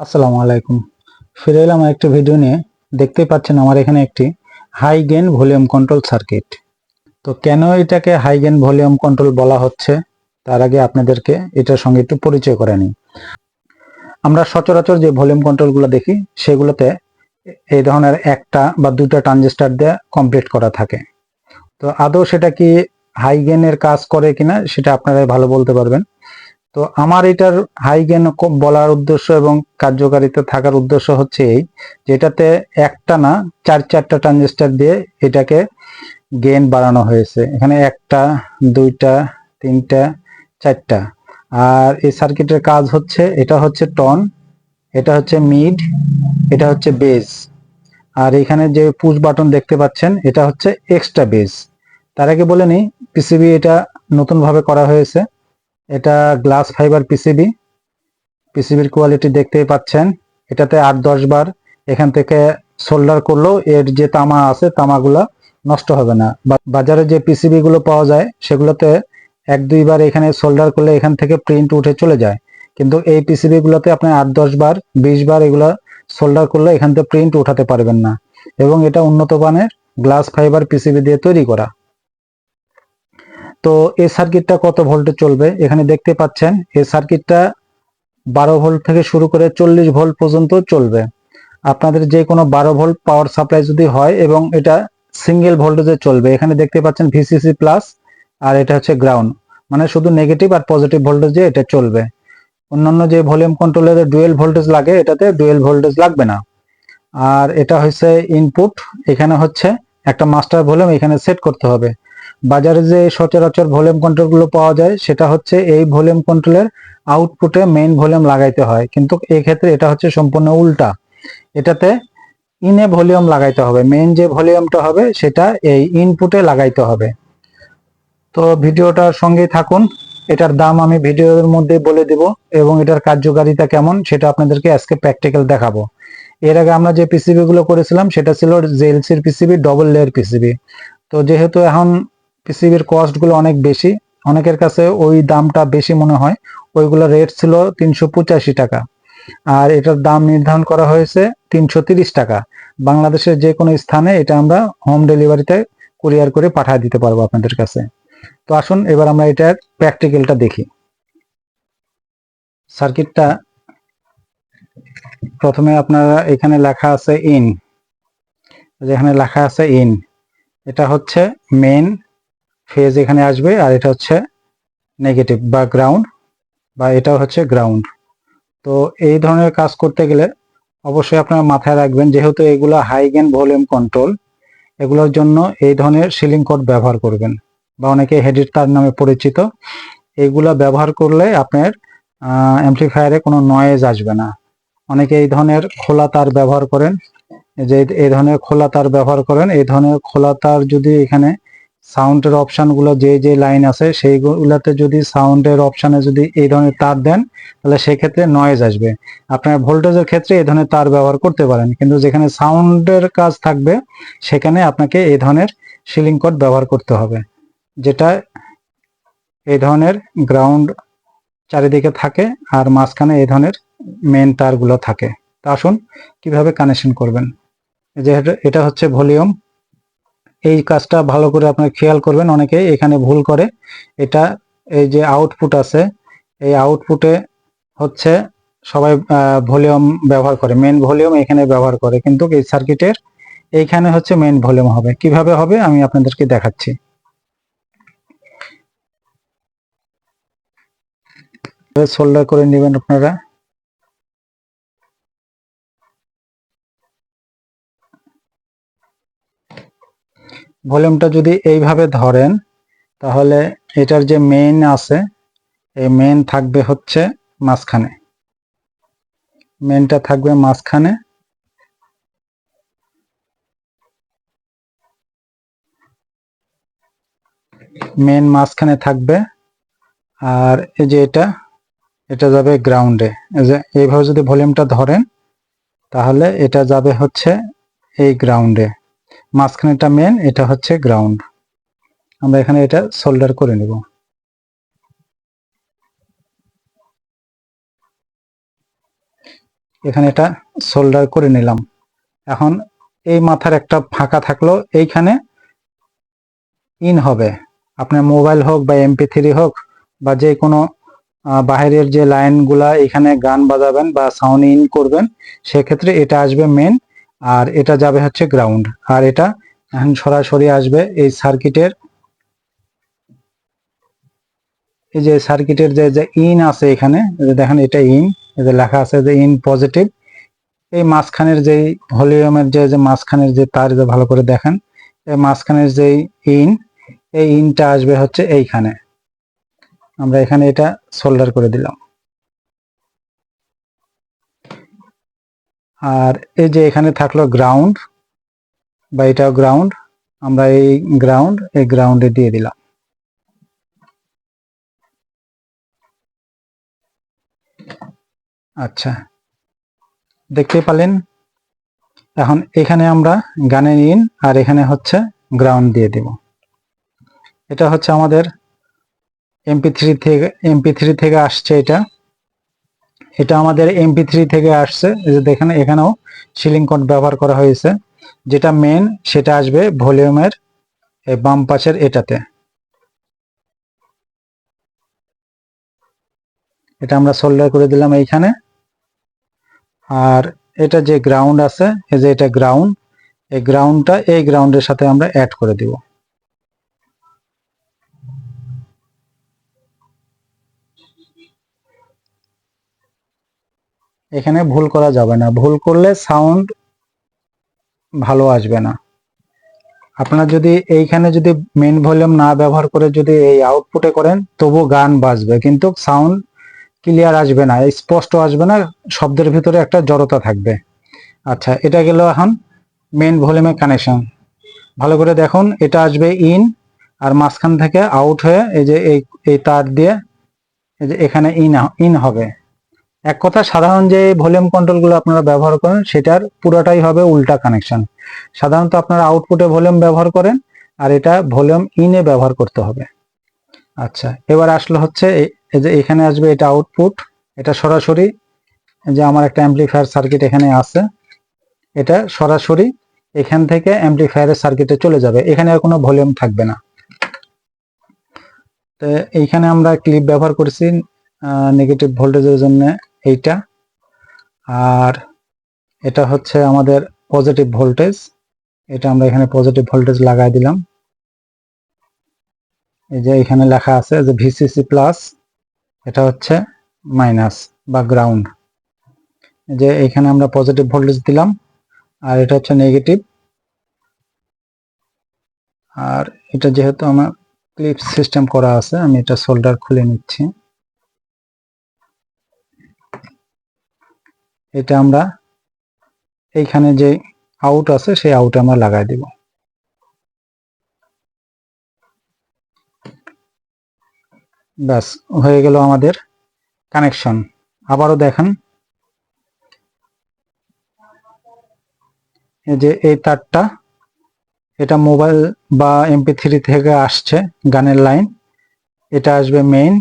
আসসালামু আলাইকুম। ফিরে এলাম একটা ভিডিও নিয়ে। দেখতেই পাচ্ছেন আমার এখানে একটি high gain volume control circuit তো কেন এটাকে হাই গেন ভলিউম কন্ট্রোল বলা হচ্ছে? তার আগে আপনাদেরকে এটার সঙ্গে একটু পরিচয় করে নিই। আমরা সচরাচর যে ভলিউম কন্ট্রোলগুলো দেখি, সেগুলোতে এই ধরনের একটা বা দুটা ট্রানজিস্টার দিয়ে কমপ্লিট করা থাকে। তো আদৌ সেটা কি হাই গেনের কাজ করে কিনা, সেটা আপনারাই ভালো বলতে পারবেন। তো আমার এটার হাই গেন বলার উদ্দেশ্য এবং কার্যকারিতা থাকার উদ্দেশ্য হচ্ছে এই, যেটাতে একটা না চার চারটা ট্রানজিস্টার দিয়ে এটাকে গেন বাড়ানো হয়েছে। এখানে একটা, দুইটা, তিনটা, চারটা। আর এই সার্কিটের কাজ হচ্ছে, এটা হচ্ছে টন এটা হচ্ছে মিড এটা হচ্ছে বেস আর এখানে যে পুশ বাটন দেখতে পাচ্ছেন, এটা হচ্ছে এক্সট্রা বেস তার আগে বলে নিই পিসিবি এটা নতুনভাবে করা হয়েছে। এটা গ্লাস ফাইবার পিসিবি পিসিবির কোয়ালিটি দেখতেই পাচ্ছেন। এটাতে আট দশ বার এখান থেকে সোল্ডার করলেও এর যে তামা আছে, তামাগুলো নষ্ট হবে না। বাজারে যে পিসিবি গুলো পাওয়া যায়, সেগুলোতে এক দুইবার এখানে সোল্ডার করলে এখান থেকে প্রিন্ট উঠে চলে যায়। কিন্তু এই পিসিবি গুলোতে আপনি আট দশ বার, বিশ বার এগুলো সোল্ডার করলে এখান থেকে প্রিন্ট উঠাতে পারবেন না। এবং এটা উন্নত মানের গ্লাস ফাইবার পিসিবি দিয়ে তৈরি করা। তো এই সার্কিটটা কত ভোল্টে চলবে? এখানে দেখতে পাচ্ছেন, এই সার্কিটটা বারো ভোল্ট থেকে শুরু করে চল্লিশ ভোল্ট পর্যন্ত চলবে। আপনাদের যে কোনো বারো ভোল্ট পাওয়ার সাপ্লাই যদি হয় এবং এটা সিঙ্গেল ভোল্টেজে চলবে, এখানে দেখতে পাচ্ছেন ভিসিসি প্লাস আর এটা হচ্ছে গ্রাউন্ড মানে শুধু নেগেটিভ আর পজিটিভ ভোল্টেজে এটা চলবে। অন্যান্য যে ভলিউম কন্ট্রোলের ডুয়েল ভোল্টেজ লাগে, এটাতে ডুয়েল ভোল্টেজ লাগবে না। আর এটা হচ্ছে ইনপুট এখানে হচ্ছে একটা মাস্টার ভলিউম এখানে সেট করতে হবে। বাজারে যে সচরাচর ভলিউম কন্ট্রোলগুলো পাওয়া যায়, সেটা হচ্ছে এই ভলিউম কন্ট্রোলের আউটপুটে মেইন ভলিউম লাগাইতে হয়। কিন্তু এই ক্ষেত্রে এটা হচ্ছে সম্পূর্ণ উল্টা। এটাতে ইনে ভলিউম লাগাইতে হবে। মেইন যে ভলিউমটা হবে, সেটা এই ইনপুটে লাগাইতে হবে। তো ভিডিওটার সঙ্গেই থাকুন। এটার দাম আমি ভিডিওর মধ্যে বলে দেব এবং এটার কার্যকারিতা কেমন, সেটা আপনাদেরকে আজকে প্র্যাকটিক্যাল দেখাবো। এর আগে আমরা যে পিসিবি গুলো করেছিলাম, সেটা ছিল জেএলসির পিসিবি ডবল লেয়ার পিসিবি তো যেহেতু এখন পিসিবির কস্টগুলো অনেক বেশি। অনেকের কাছে ওই দামটা বেশি মনে হয়। ওইগুলো রেট ছিল তিনশো পঁচাশি টাকা। আর এটার দাম নির্ধারণ করা হয়েছে তিনশো তিরিশ টাকা। বাংলাদেশের যে কোনো স্থানে এটা আমরা হোম ডেলিভারিতে কুরিয়ার করে পাঠিয়ে দিতে পারব আপনাদের কাছে। তো আসুন, এবার আমরা এটার প্র্যাকটিক্যালটা দেখি। সার্কিটটা প্রথমে আপনারা এখানে লেখা আছে ইন যেখানে লেখা আছে ইন এটা হচ্ছে মেন ফেজ এখানে আসবে আর এটা হচ্ছে নেগেটিভ বা গ্রাউন্ড বা এটা হচ্ছে গ্রাউন্ড তো এই ধরনের কাজ করতে গেলে অবশ্যই আপনারা মাথায় রাখবেন যেহেতু এগুলো হাই গেন ভলিউম কন্ট্রোল এগুলোর জন্য এই ধরনের সিলিং কোড ব্যবহার করবেন বা অনেকে হেডের তার নামে পরিচিত, এগুলা ব্যবহার করলে আপনার অ্যাম্পলিফায়ারে কোনো নয়েজ আসবে না। অনেকে এই ধরনের খোলা তার ব্যবহার করেন যে এই ধরনের খোলা তার ব্যবহার করেন, এই ধরনের খোলা তার যদি এখানে সাউন্ডের অপশানগুলো যে যে লাইন আছে সেইগুলোতে যদি সাউন্ডের অপশানে যদি এই ধরনের তার দেন, তাহলে সেক্ষেত্রে নয়েজ আসবে। আপনার ভোল্টেজের ক্ষেত্রে এই ধরনের তার ব্যবহার করতে পারেন, কিন্তু যেখানে সাউন্ডের কাজ থাকবে, সেখানে আপনাকে এই ধরনের সিলিং কোড ব্যবহার করতে হবে, যেটা এই ধরনের গ্রাউন্ড চারিদিকে থাকে আর মাঝখানে এই ধরনের মেন তারগুলো থাকে। তা আসুন কীভাবে কানেকশন করবেন। এই যে এটা- এটা হচ্ছে ভলিউম এই কাজটা ভালো করে আপনার খেয়াল করবেন, অনেকে এখানে ভুল করে। এটা এই যে আউটপুট আছে, এই আউটপুটে হচ্ছে সবাই ভলিউম ব্যবহার করে মেন ভলিউম এখানে ব্যবহার করে। কিন্তু এই সার্কিটের এইখানে হচ্ছে মেন ভলিউম হবে। কীভাবে হবে আমি আপনাদেরকে দেখাচ্ছি। সোল্ডার করে নেবেন আপনারা। ভলিউমটা যদি এইভাবে ধরেন, তাহলে এটার যে মেইন আছে, এই মেইন থাকবে হচ্ছে মাঝখানে। মেইনটা থাকবে মাঝখানে। মেইন মাঝখানে থাকবে। আর এই যে এটা এটা যাবে গ্রাউন্ডে যে এইভাবে যদি ভলিউমটা ধরেন, তাহলে এটা যাবে হচ্ছে এই গ্রাউন্ডে মাঝখানেটা মেন এটা হচ্ছে গ্রাউন্ড আমরা এখানে এটা সোল্ডার করে নেব। এখানে এটা সোল্ডার করে নিলাম। এখন এই মাথার একটা ফাঁকা থাকল এইখানে ইন হবে। আপনার মোবাইল হোক বা এমপি থ্রি হোক বা যে কোনো আহ, বাইরের যে লাইনগুলা এখানে গান বাজাবেন বা সাউন্ড ইন করবেন সেক্ষেত্রে এটা আসবে মেন আর এটা যাবে হচ্ছে গ্রাউন্ড আর এটা এখন সরাসরি আসবে এই সার্কিটের এই যে সার্কিটের যে যে ইন আছে এখানে দেখেন এটা ইন যে লেখা আছে যে ইন পজিটিভ এই মাঝখানের যে ভলিউমের যে যে মাঝখানের যে তার যে ভালো করে দেখেন, এই মাঝখানের যে ইন এই ইনটা আসবে হচ্ছে এইখানে। আমরা এখানে এটা সোল্ডার করে দিলাম। আর এই যে এখানে থাকল গ্রাউন্ড বা এটাও গ্রাউন্ড আমরা এই গ্রাউন্ড এই গ্রাউন্ডে দিয়ে দিলাম। আচ্ছা দেখতে পালেন? এখন এখানে আমরা গানে নিন, আর এখানে হচ্ছে গ্রাউন্ড দিয়ে দিব। এটা হচ্ছে আমাদের এমপি থ্রি থেকে এমপি থ্রি থেকে আসছে এটা। এটা আমাদের এমপি থ্রি থেকে আসছে। যে দেখেন, এখানেও সিলিং কোড ব্যবহার করা হয়েছে। যেটা মেন সেটা আসবে ভলিউমের বাম পাশের এটাতে। এটা আমরা সোল্ডার করে দিলাম এইখানে। আর এটা যে গ্রাউন্ড আছে, এই যে এটা গ্রাউন্ড এই গ্রাউন্ডটা এই গ্রাউন্ডের সাথে আমরা অ্যাড করে দিব। এখানে ভুল করা যাবে না। ভুল করলে সাউন্ড ভালো আসবে না। আপনার যদি এইখানে যদি মেন ভলিউম না ব্যবহার করে যদি এই আউটপুটে করেন, তবু গান বাজবে। কিন্তু সাউন্ড ক্লিয়ার আসবে না, স্পষ্ট আসবে না, শব্দের ভিতরে একটা জড়তা থাকবে। আচ্ছা এটা গেল এখন মেন ভলিউমের কানেকশন ভালো করে দেখুন, এটা আসবে ইন আর মাঝখান থেকে আউট হয়ে এই যে এই এই তার দিয়ে এই যে এখানে ইন ইন হবে। এক কথা, সাধারণ যে ভলিউম কন্ট্রোলগুলো আপনারা ব্যবহার করেন, সেটার পুরোটাই হবে উল্টা কানেকশন। সাধারণত আপনারা আউটপুটে ভলিউম ব্যবহার করেন, আর এটা ভলিউম ইনে ব্যবহার করতে হবে। আচ্ছা এবার আসলে হচ্ছে এই যে এখানে আসবে এটা আউটপুট, এটা সরাসরি যে আমার একটা অ্যাম্পলিফায়ার সার্কিট এখানে আছে, এটা সরাসরি এখান থেকে অ্যাম্পলিফায়ারের সার্কিটে চলে যাবে, এখানে আর কোনো ভলিউম থাকবে না। তো এইখানে আমরা ক্লিপ ব্যবহার করেছি নেগেটিভ ভোল্টেজের জন্য। এইটা। আর এটা হচ্ছে আমাদের পজিটিভ ভোল্টেজ এটা আমরা এখানে পজিটিভ ভোল্টেজ লাগাই দিলাম। এই যে এখানে লেখা আছে যে ভিসিসি প্লাস এটা হচ্ছে মাইনাস বা গ্রাউন্ড যে এখানে আমরা পজিটিভ ভোল্টেজ দিলাম, আর এটা হচ্ছে নেগেটিভ আর এটা যেহেতু আমার ক্লিপ সিস্টেম করা আছে, আমি এটা সোল্ডার খুলে নিচ্ছি। এটা আমরা এইখানে যে আউট আছে, সেই আউটে আমরা লাগাই দিব। ব্যাস, হয়ে গেল আমাদের কানেকশন আবারও দেখেন। এই যে এই তারটা, এটা মোবাইল বা এমপি থ্রি থেকে আসছে গানের লাইন এটা আসবে মেইন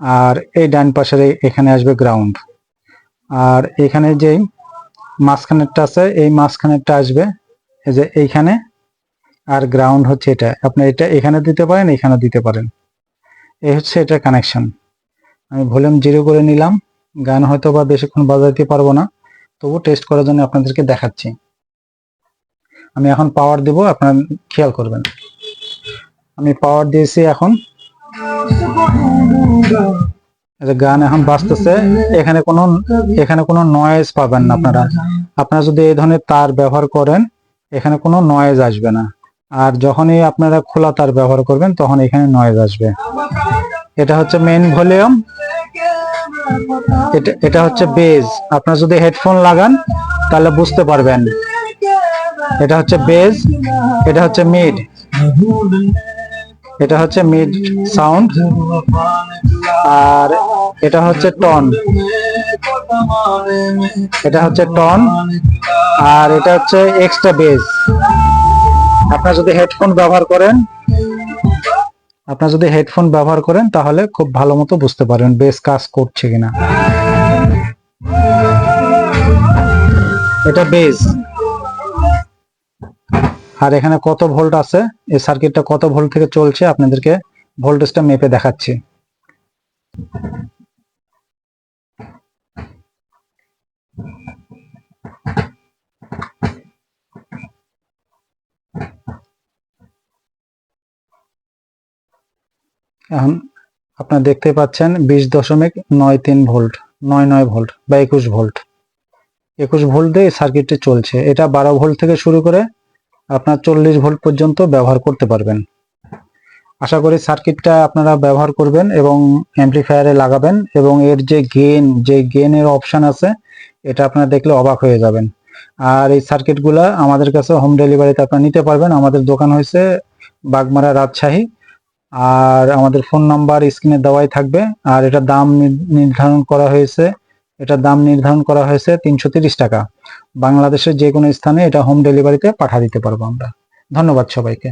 আর এই ডান পাশের এখানে আসবে গ্রাউন্ড আর এখানে যে মাঝখানেরটা আছে, এই মাঝখানেরটা আসবে। এই যে এইখানে, আর গ্রাউন্ড হচ্ছে এটা। আপনি এটা এখানে দিতে পারেন, এখানে দিতে পারেন। এই হচ্ছে এটা কানেকশন আমি ভলিউম জিরো করে নিলাম। গান হয়তো বা বেশিক্ষণ বাজাইতে পারব না। তবু টেস্ট করার জন্য আপনাদেরকে দেখাচ্ছি। আমি এখন পাওয়ার দেব, আপনারা খেয়াল করবেন। আমি পাওয়ার দিয়েছি এখন। গান এখন বাজতেছে, এখানে কোনো এখানে কোনো নয়েজ পাবেন না আপনারা। আপনারা যদি এই ধরনের তার ব্যবহার করেন, এখানে কোনো নয়েজ আসবে না। আর যখনই আপনারা খোলা তার ব্যবহার করবেন, তখন এখানে নয়েজ আসবে। এটা হচ্ছে মেইন ভলিউম এটা এটা হচ্ছে বেজ আপনারা যদি হেডফোন লাগান, তাহলে বুঝতে পারবেন। এটা হচ্ছে বেজ এটা হচ্ছে মিড এটা হচ্ছে মিড সাউন্ড আর এটা হচ্ছে টন। এটা হচ্ছে টন। আর এটা হচ্ছে এক্সট্রা বেজ। আপনারা যদি হেডফোন ব্যবহার করেন, আপনারা যদি হেডফোন ব্যবহার করেন, তাহলে খুব ভালো মতো বুঝতে পারবেন বেস কাজ করছে কিনা। এটা বেজ। আর এখানে কত ভোল্ট আছে? এই সার্কিটটা কত ভোল্ট থেকে চলছে? আপনাদেরকে ভোল্টেজটা মেপে দেখাচ্ছি। এখন আপনারা দেখতে পাচ্ছেন বিশ দশমিক নয় তিন ভোল্ট, নয় নয় ভোল্ট বা একুশ ভোল্ট। একুশ ভোল্ট দিয়ে সার্কিটটি চলছে। এটা বারো ভোল্ট থেকে শুরু করে আপনার চল্লিশ ভোল্ট পর্যন্ত ব্যবহার করতে পারবেন। আশা করি সার্কিটটা আপনারা ব্যবহার করবেন এবং অ্যাম্পলিফায়ারে লাগাবেন এবং এর যে গেন যে গেনের অপশান আছে, এটা আপনারা দেখলে অবাক হয়ে যাবেন। আর এই সার্কিটগুলা আমাদের কাছে হোম ডেলিভারিতে আপনারা নিতে পারবেন। আমাদের দোকান হয়েছে বাগমারা রাজশাহী। আর আমাদের ফোন নাম্বার স্ক্রিনে দেওয়াই থাকবে। আর এটা দাম নির্ধারণ করা হয়েছে, এটা দাম নির্ধারণ করা হয়েছে তিনশো টাকা। বাংলাদেশের যে কোনো স্থানে এটা হোম ডেলিভারিতে পাঠা দিতে পারব আমরা। ধন্যবাদ সবাইকে।